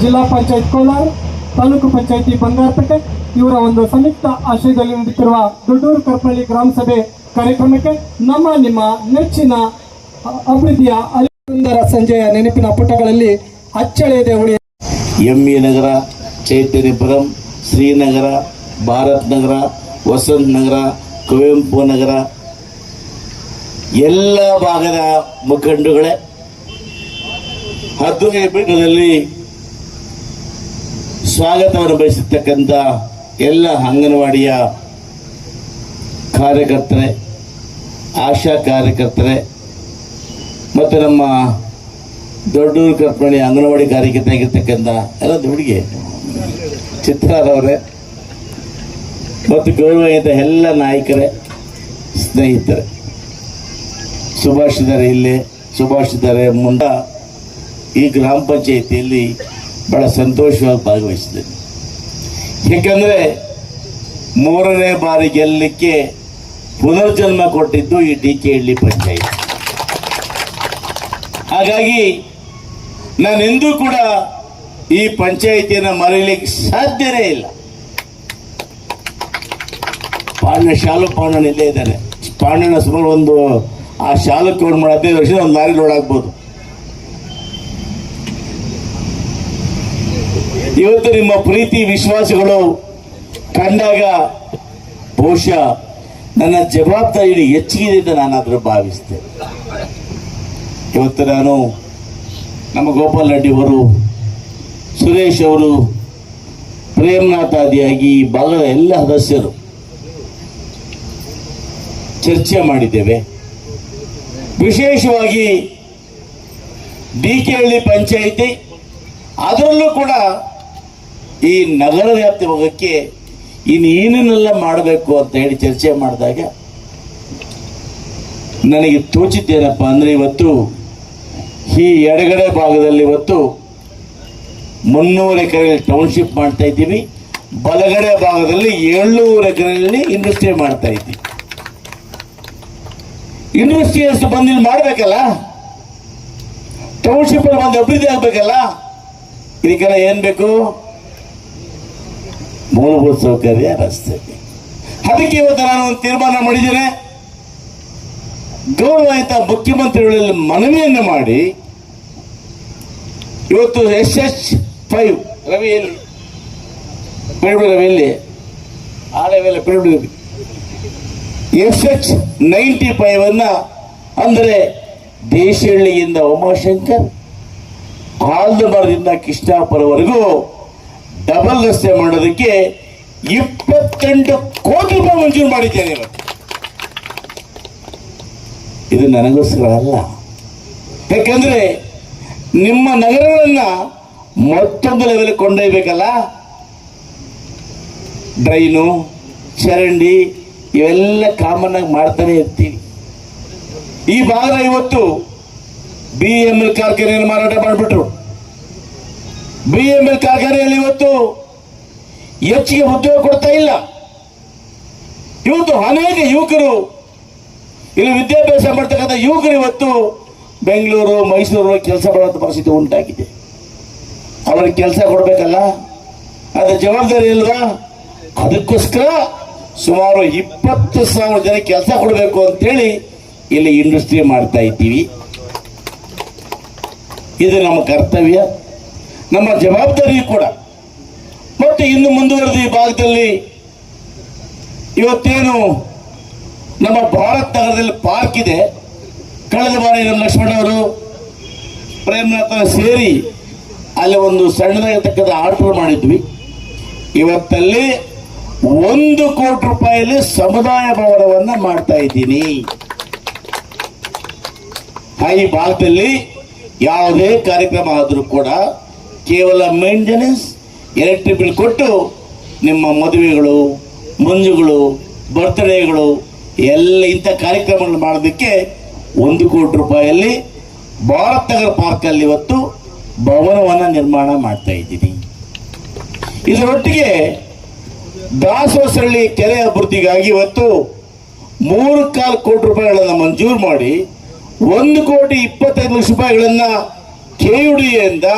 ಜಿಲ್ಲಾ ಪಂಚಾಯತ್ ಕೋಲಾರ, ತಾಲೂಕು ಪಂಚಾಯತಿ ಬಂಗಾರಪೇಟೆ. ಇವರ ಒಂದು ಸಂಯುಕ್ತ ಆಶಯದಲ್ಲಿ ನಡೆಯುತ್ತಿರುವ ದೊಡ್ಡೂರು ಕರ್ಪಳ್ಳಿ ಗ್ರಾಮ ಸಭೆ ಕಾರ್ಯಕ್ರಮಕ್ಕೆ ನಮ್ಮ, ನಿಮ್ಮ ನೆಚ್ಚಿನ ಅಭಿವೃದ್ಧಿಯ ಅಲಿಂದರ ಸಂಜೆಯ ನೆನಪಿನ ಪುಟಗಳಲ್ಲಿ ಅಚ್ಚಳೆಯದೆ ಉಳಿಯ ಎಂ ನಗರ ಚೈತನ್ಯಪುರಂ ಶ್ರೀನಗರ, ಭಾರತ್ ನಗರ, ವಸಂತ್ ನಗರ, ಕುವೆಂಪು ನಗರ. ಎಲ್ಲ ಭಾಗದ ಮುಖಂಡಗಳೇ ಹದ್ದುಗೆ ಪೀಠದಲ್ಲಿ ಸ್ವಾಗತವನ್ನು ಬಯಸಿರ್ತಕ್ಕಂಥ ಎಲ್ಲ ಅಂಗನವಾಡಿಯ ಕಾರ್ಯಕರ್ತರೆ, ಆಶಾ ಕಾರ್ಯಕರ್ತರೆ, ಮತ್ತು ನಮ್ಮ ದೊಡ್ಡೂರು ಕರ್ಪಣಿ ಅಂಗನವಾಡಿ ಕಾರ್ಯಕರ್ತ ಆಗಿರ್ತಕ್ಕಂಥ ಎಲ್ಲ ಹುಡುಗಿ ಚಿತ್ರರವರೇ, ಮತ್ತು ಗೌರವಯುತ ಎಲ್ಲ ನಾಯಕರೇ, ಸ್ನೇಹಿತರೆ. ಸುಭಾಷ್ ಇಲ್ಲಿ ಸುಭಾಷ್ ಮುಂದ ಈ ಗ್ರಾಮ ಪಂಚಾಯಿತಿಯಲ್ಲಿ ಬಹಳ ಸಂತೋಷವಾಗಿ ಭಾಗವಹಿಸಿದ್ದೇನೆ. ಏಕೆಂದರೆ ಮೂರನೇ ಬಾರಿ ಗೆಲ್ಲಲಿಕ್ಕೆ ಪುನರ್ಜನ್ಮ ಕೊಟ್ಟಿದ್ದು ಈ ಡಿ ಕೆ ಹಳ್ಳಿ ಪಂಚಾಯಿತಿ. ಹಾಗಾಗಿ ನಾನೆಂದೂ ಕೂಡ ಈ ಪಂಚಾಯಿತಿಯನ್ನು ಮರೆಯಲಿಕ್ಕೆ ಸಾಧ್ಯನೇ ಇಲ್ಲ. ಪಾಂಡ ಶಾಲು ಪಾಣನ ಇಲ್ಲೇ ಇದ್ದಾನೆ. ಪಾಂಡನ ಸುಮಾರು ಒಂದು, ಆ ಶಾಲಕ್ಕೆ ಒಂದು ಹದಿನೈದು ವರ್ಷ ಒಂದು ಲಾರಿ ಲೋಡ್ ಆಗ್ಬೋದು. ಇವತ್ತು ನಿಮ್ಮ ಪ್ರೀತಿ ವಿಶ್ವಾಸಗಳು ಕಂಡಾಗ ಬಹುಶಃ ನನ್ನ ಜವಾಬ್ದಾರಿ ಹೆಚ್ಚಿಗಿದೆ ಅಂತ ನಾನಾದರೂ ಭಾವಿಸ್ತೇನೆ. ಇವತ್ತು ನಾನು ನಮ್ಮ ಗೋಪಾಲ್ ರೆಡ್ಡಿ ಅವರು, ಸುರೇಶ್ ಅವರು, ಪ್ರೇಮನಾಥ್ ಆದಿಯಾಗಿ ಈ ಭಾಗದ ಎಲ್ಲ ಸದಸ್ಯರು ಚರ್ಚೆ ಮಾಡಿದ್ದೇವೆ. ವಿಶೇಷವಾಗಿ ಡಿ ಕೆ ಹಳ್ಳಿ ಪಂಚಾಯಿತಿ, ಅದರಲ್ಲೂ ಕೂಡ ಈ ನಗರ ವ್ಯಾಪ್ತಿ ಹೋಗೋಕ್ಕೆ ಇನ್ನು ಏನೇನೆಲ್ಲ ಮಾಡಬೇಕು ಅಂತ ಹೇಳಿ ಚರ್ಚೆ ಮಾಡಿದಾಗ ನನಗೆ ತೋಚಿದ್ದೇನಪ್ಪ ಅಂದರೆ ಇವತ್ತು ಈ ಎಡಗಡೆ ಭಾಗದಲ್ಲಿ ಇವತ್ತು ಮುನ್ನೂರು ಎಕರೆಯಲ್ಲಿ ಟೌನ್ಶಿಪ್ ಮಾಡ್ತಾ ಇದ್ದೀವಿ. ಬಲಗಡೆ ಭಾಗದಲ್ಲಿ ಏಳ್ನೂರು ಎಕರೆಯಲ್ಲಿ ಇಂಡಸ್ಟ್ರಿ ಮಾಡ್ತಾ ಇದ್ದೀವಿ. ಇಂಡಸ್ಟ್ರಿ ಅಷ್ಟು ಬಂದು ಇಲ್ಲಿ ಮಾಡಬೇಕಲ್ಲ? ಟೌನ್ಶಿಪ್ ಬಂದು ಅಭಿವೃದ್ಧಿ ಆಗಬೇಕಲ್ಲ? ಇದಕ್ಕೆಲ್ಲ ಏನು ಬೇಕು? ಮೂಲಭೂತ ಸೌಕರ್ಯ ರಸ್ತೆ. ಅದಕ್ಕೆ ಇವತ್ತು ನಾನು ಒಂದು ತೀರ್ಮಾನ ಮಾಡಿದ್ದೇನೆ. ಗೌರವಾಯಿತ ಮುಖ್ಯಮಂತ್ರಿಗಳಲ್ಲಿ ಮನವಿಯನ್ನು ಮಾಡಿ ಇವತ್ತು ಎಸ್ ಎಚ್ ಫೈವ್ ಪಿರಿಬಿಡಿ ರವಿಯಲ್ಲಿ ಆ ಲೆವೆಲ್ ಪಿರಿಬಿಡಿ ಎಸ್ ಎಚ್ ನೈಂಟಿ ಫೈವ್ ಅನ್ನ ಅಂದರೆ ದೇಶಹಳ್ಳಿಯಿಂದ ಉಮಾಶಂಕರ್ ಆಲ್ದಮರದಿಂದ ಕೃಷ್ಣಾಪುರವರೆಗೂ ಡಬಲ್ ರಸ್ತೆ ಮಾಡೋದಕ್ಕೆ ಇಪ್ಪತ್ತೆಂಟು ಕೋಟಿ ರೂಪಾಯಿ ಮಂಜೂರು ಮಾಡಿದ್ದೇನೆ ಇವತ್ತು. ಇದು ನನಗೋಸ್ಕರ ಅಲ್ಲ. ಯಾಕಂದ್ರೆ ನಿಮ್ಮ ನಗರಗಳನ್ನ ಮತ್ತೊಂದು ಲೆವೆಲ್ ಕೊಂಡೊಯ್ಬೇಕಲ್ಲ ಡ್ರೈನು ಚರಂಡಿ, ಇವೆಲ್ಲ ಕಾಮನ್ ಆಗಿ ಮಾಡ್ತಾನೆ ಇರ್ತೀವಿ. ಈ ಭಾಗ ಇವತ್ತು ಬಿ ಎಂ ಎಲ್ ಕಾರ್ಖಾನೆಯನ್ನು ಮಾರಾಟ ಮಾಡಿಬಿಟ್ರು. ಬಿ ಎಂ ಎಲ್ ಕಾರ್ಖಾನೆಯಲ್ಲಿ ಇವತ್ತು ಹೆಚ್ಚಿಗೆ ಉದ್ಯೋಗ ಕೊಡ್ತಾ ಇಲ್ಲ. ಇವತ್ತು ಅನೇಕ ಯುವಕರು, ಇಲ್ಲಿ ವಿದ್ಯಾಭ್ಯಾಸ ಮಾಡ್ತಕ್ಕಂಥ ಯುವಕರು ಇವತ್ತು ಬೆಂಗಳೂರು, ಮೈಸೂರು ಕೆಲಸ ಮಾಡುವಂಥ ಪರಿಸ್ಥಿತಿ ಉಂಟಾಗಿದೆ. ಅವರಿಗೆ ಕೆಲಸ ಕೊಡಬೇಕಲ್ಲ? ಅದರ ಜವಾಬ್ದಾರಿ ಇಲ್ವಾ? ಅದಕ್ಕೋಸ್ಕರ ಸುಮಾರು ಇಪ್ಪತ್ತು ಸಾವಿರ ಜನ ಕೆಲಸ ಕೊಡಬೇಕು ಅಂತೇಳಿ ಇಲ್ಲಿ ಇಂಡಸ್ಟ್ರಿ ಮಾಡ್ತಾ ಇದ್ದೀವಿ. ಇದು ನಮ್ಮ ಕರ್ತವ್ಯ. ನಮ್ಮ ಜವಾಬ್ದಾರಿಯೂ ಕೂಡ. ಮತ್ತು ಇನ್ನು ಮುಂದುವರೆದ ಈ ಭಾಗದಲ್ಲಿ ಇವತ್ತೇನು ನಮ್ಮ ಭಾರತ್ ನಗರದಲ್ಲಿ ಪಾರ್ಕ್ ಇದೆ. ಕಳೆದ ಬಾರಿ ನಮ್ಮ ಲಕ್ಷ್ಮಣ ಅವರು ಪ್ರೇಮನಾಥ ಸೇರಿ ಅಲ್ಲಿ ಒಂದು ಸಣ್ಣದಾಗಿರ್ತಕ್ಕಂಥ ಆರ್ಡರ್ ಮಾಡಿದ್ವಿ. ಇವತ್ತಲ್ಲಿ ಒಂದು ಕೋಟಿ ರೂಪಾಯಿಯಲ್ಲಿ ಸಮುದಾಯ ಭವನವನ್ನು ಮಾಡ್ತಾ ಇದ್ದೀನಿ. ಈ ಭಾಗದಲ್ಲಿ ಯಾವುದೇ ಕಾರ್ಯಕ್ರಮ ಆದರೂ ಕೂಡ ಕೇವಲ ಮೇಂಟೆನೆನ್ಸ್ ಎಲೆಕ್ಟ್ರಿಕ್ ಬಿಲ್ ಕೊಟ್ಟು ನಿಮ್ಮ ಮದುವೆಗಳು, ಮಂಜುಗಳು ಬರ್ತ್ಡೇಗಳು ಎಲ್ಲ ಇಂಥ ಕಾರ್ಯಕ್ರಮಗಳು ಮಾಡೋದಕ್ಕೆ ಒಂದು ಕೋಟಿ ರೂಪಾಯಿಯಲ್ಲಿ ಭಾರತ್ ನಗರ ಪಾರ್ಕಲ್ಲಿ ಇವತ್ತು ಭವನವನ್ನು ನಿರ್ಮಾಣ ಮಾಡ್ತಾ ಇದ್ದೀನಿ. ಇದರೊಟ್ಟಿಗೆ ದಾಸೋಸಳ್ಳಿ ಕೆರೆ ಅಭಿವೃದ್ಧಿಗಾಗಿ ಇವತ್ತು ಮೂರು ಕಾಲು ಕೋಟಿ ರೂಪಾಯಿಗಳನ್ನು ಮಂಜೂರು ಮಾಡಿ ಒಂದು ಕೋಟಿ ಇಪ್ಪತ್ತೈದು ಲಕ್ಷ ರೂಪಾಯಿಗಳನ್ನು ರೂಪಾಯಿಗಳನ್ನ ಕೆಯುಡಿಯಿಂದ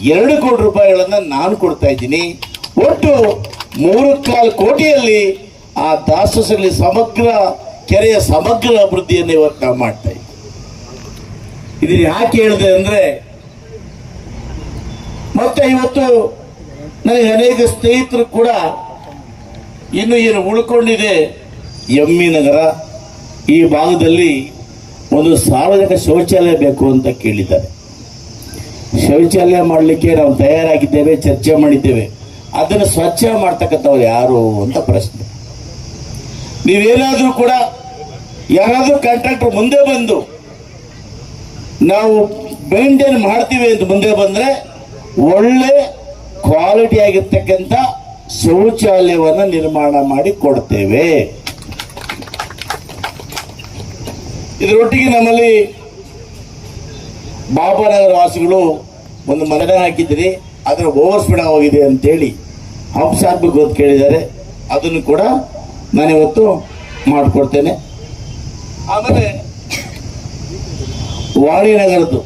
ಎರಡು ಕೋಟಿ ರೂಪಾಯಿಗಳನ್ನು ನಾನು ಕೊಡ್ತಾ ಇದ್ದೀನಿ. ಒಟ್ಟು ಮೂರು ಕಾಲು ಕೋಟಿಯಲ್ಲಿ ಆ ದಾಸಸಲ್ಲಿ ಸಮಗ್ರ, ಕೆರೆಯ ಸಮಗ್ರ ಅಭಿವೃದ್ಧಿಯನ್ನು ಇವತ್ತು ನಾವು ಮಾಡ್ತಾ ಇದ್ದೀವಿ. ಇದನ್ನು ಯಾಕೆ ಹೇಳಿದೆ ಅಂದ್ರೆ, ಮತ್ತೆ ಇವತ್ತು ನನಗೆ ಅನೇಕ ಸ್ನೇಹಿತರು ಕೂಡ ಇನ್ನು ಏನು ಉಳ್ಕೊಂಡಿದೆ ಎಮ್ಮಿ ನಗರ, ಈ ಭಾಗದಲ್ಲಿ ಒಂದು ಸಾರ್ವಜನಿಕ ಶೌಚಾಲಯ ಬೇಕು ಅಂತ ಕೇಳಿದ್ದಾರೆ. ಶೌಚಾಲಯ ಮಾಡಲಿಕ್ಕೆ ನಾವು ತಯಾರಾಗಿದ್ದೇವೆ, ಚರ್ಚೆ ಮಾಡಿದ್ದೇವೆ. ಅದನ್ನು ಸ್ವಚ್ಛ ಮಾಡ್ತಕ್ಕಂಥವ್ರು ಯಾರು ಅಂತ ಪ್ರಶ್ನೆ. ನೀವೇನಾದರೂ ಕೂಡ ಯಾರಾದರೂ ಕಾಂಟ್ರಾಕ್ಟರ್ ಮುಂದೆ ಬಂದು ನಾವು ಮೇಂಟೈನ್ ಮಾಡ್ತೀವಿ ಅಂತ ಮುಂದೆ ಬಂದ್ರೆ ಒಳ್ಳೆ ಕ್ವಾಲಿಟಿ ಆಗಿರ್ತಕ್ಕಂಥ ಶೌಚಾಲಯವನ್ನು ನಿರ್ಮಾಣ ಮಾಡಿ ಕೊಡ್ತೇವೆ. ಇದರೊಟ್ಟಿಗೆ ನಮ್ಮಲ್ಲಿ ಬಾಬಾನಗರ ವಾಸಿಗಳು ಒಂದು ಮನೆ ಹಾಕಿದ್ರಿ ಅದರ ಓವರ್ ಸ್ಪೀಡ್ ಹೋಗಿದೆ ಅಂತೇಳಿ ಹಂಪ್ಸ್ ಗೊತ್ತು ಕೇಳಿದ್ದಾರೆ. ಅದನ್ನು ಕೂಡ ನಾನಿವತ್ತು ಮಾಡಿಕೊಡ್ತೇನೆ. ಆಮೇಲೆ ವಾಣಿನಗರದ್ದು,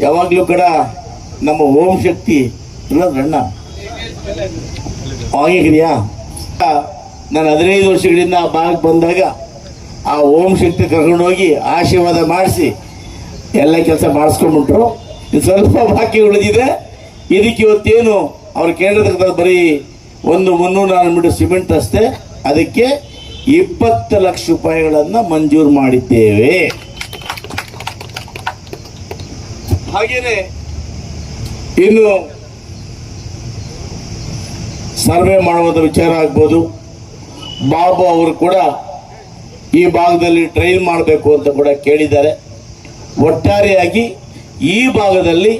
ಯಾವಾಗಲೂ ಕೂಡ ನಮ್ಮ ಓಂ ಶಕ್ತಿ ಇಲ್ಲದ್ರಣ್ಣ ಆಗಿದೆಯಾ ನಾನು ಹದಿನೈದು ವರ್ಷಗಳಿಂದ ಆ ಭಾಗಕ್ಕೆ ಬಂದಾಗ ಆ ಓಂ ಶಕ್ತಿ ಕರ್ಕೊಂಡೋಗಿ ಆಶೀರ್ವಾದ ಮಾಡಿಸಿ ಎಲ್ಲ ಕೆಲಸ ಮಾಡಿಸ್ಕೊಂಡ್ಬಿಟ್ರು. ಸ್ವಲ್ಪ ಬಾಕಿ ಉಳಿದಿದೆ. ಇದಕ್ಕೆ ಇವತ್ತೇನು ಅವ್ರು ಕೇಳಿರ್ತಕ್ಕಂಥ ಬರೀ ಒಂದು ಮುನ್ನೂರು ನಾಲ್ಕು ಮೀಟರ್ ಸಿಮೆಂಟ್ ಅಷ್ಟೇ. ಅದಕ್ಕೆ ಇಪ್ಪತ್ತು ಲಕ್ಷ ರೂಪಾಯಿಗಳನ್ನು ಮಂಜೂರು ಮಾಡಿದ್ದೇವೆ. ಹಾಗೇನೆ ಇನ್ನು ಸರ್ವೆ ಮಾಡುವಂಥ ವಿಚಾರ ಆಗ್ಬೋದು. ಬಾಬು ಅವರು ಕೂಡ ಈ ಭಾಗದಲ್ಲಿ ಟ್ರೈನ್ ಮಾಡಬೇಕು ಅಂತ ಕೂಡ ಕೇಳಿದ್ದಾರೆ. ಒಟ್ಟಾರೆಯಾಗಿ ಈ ಭಾಗದಲ್ಲಿ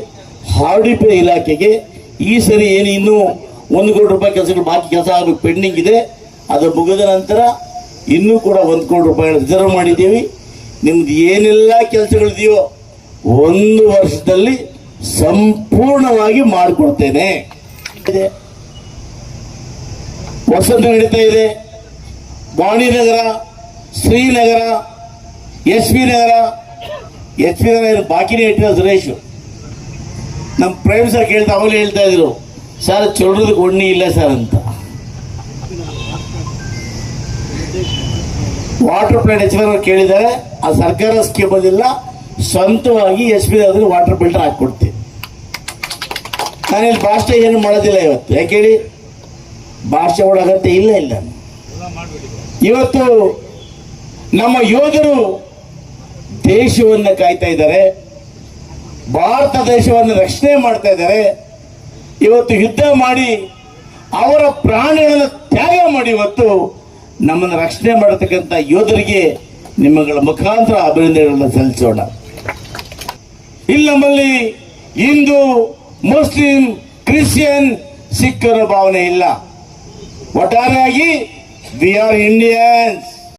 ಹಾರ್ಡಿಪೆ ಇಲಾಖೆಗೆ ಈ ಸರಿ ಏನು ಇನ್ನೂ ಒಂದು ಕೋಟಿ ರೂಪಾಯಿ ಕೆಲಸಗಳು ಬಾಕಿ ಕೆಲಸ ಆಗಬೇಕು ಪೆಂಡಿಂಗ್ ಇದೆ. ಅದು ಮುಗಿದ ನಂತರ ಇನ್ನೂ ಕೂಡ ಒಂದು ಕೋಟಿ ರೂಪಾಯಿ ರಿಸರ್ವ್ ಮಾಡಿದ್ದೀವಿ. ನಿಮ್ದು ಏನೆಲ್ಲ ಕೆಲಸಗಳಿದೆಯೋ ಒಂದು ವರ್ಷದಲ್ಲಿ ಸಂಪೂರ್ಣವಾಗಿ ಮಾಡಿಕೊಡ್ತೇನೆ. ವಸಂತ ನಡೀತಾ ಇದೆ. Vaninagar Srinagar, S V Nagar H P Nagar ಬಾಕಿನೇ ಇಟ್ಟಿರೋ ಸುರೇಶ್. ನಮ್ಮ ಪ್ರೈಮ್ ಸರ್ ಕೇಳ್ತಾ ಅವಾಗಲೇ ಹೇಳ್ತಾ ಇದ್ರು, ಸರ್ ಚೊಡ್ರದ ಒಣ್ಣಿ ಇಲ್ಲ ಸರ್ ಅಂತ. ವಾಟರ್ ಪ್ಲಾಂಟ್ ಎಚ್ ಪಿ ಕೇಳಿದ್ದಾರೆ, ಆ ಸರ್ಕಾರ ಸ್ಕೀಮ್ ಅದಿಲ್ಲ ಸ್ವಂತವಾಗಿ ಎಸ್ ಪಿ ಆದ್ರೆ ವಾಟರ್ ಫಿಲ್ಟರ್ ಹಾಕ್ಕೊಡ್ತೀನಿ ನಾನಿಲ್ಲಿ ಭಾಷೆ ಏನು ಮಾಡೋದಿಲ್ಲ ಇವತ್ತು. ಯಾಕೆ ಹೇಳಿ? ಭಾಷೆ ಒಳಗತ್ತೆ ಇಲ್ಲ ಇಲ್ಲ. ಇವತ್ತು ನಮ್ಮ ಯೋಧರು ದೇಶವನ್ನು ಕಾಯ್ತಾ ಇದ್ದಾರೆ, ಭಾರತ ದೇಶವನ್ನು ರಕ್ಷಣೆ ಮಾಡ್ತಾ ಇದ್ದಾರೆ. ಇವತ್ತು ಯುದ್ಧ ಮಾಡಿ ಅವರ ಪ್ರಾಣಿಗಳನ್ನು ತ್ಯಾಗ ಮಾಡಿ ಇವತ್ತು ನಮ್ಮನ್ನು ರಕ್ಷಣೆ ಮಾಡತಕ್ಕಂಥ ಯೋಧರಿಗೆ ನಿಮ್ಮಗಳ ಮುಖಾಂತರ ಅಭಿನಂದನೆಗಳನ್ನು ಸಲ್ಲಿಸೋಣ. ಇಲ್ಲಿ ನಮ್ಮಲ್ಲಿ ಹಿಂದೂ, ಮುಸ್ಲಿಂ, ಕ್ರಿಶ್ಚಿಯನ್ ಸಿಖ್ಖರ ಭಾವನೆ ಇಲ್ಲ. ಒಟ್ಟಾರೆಯಾಗಿ ವಿ ಆರ್ ಇಂಡಿಯನ್ಸ್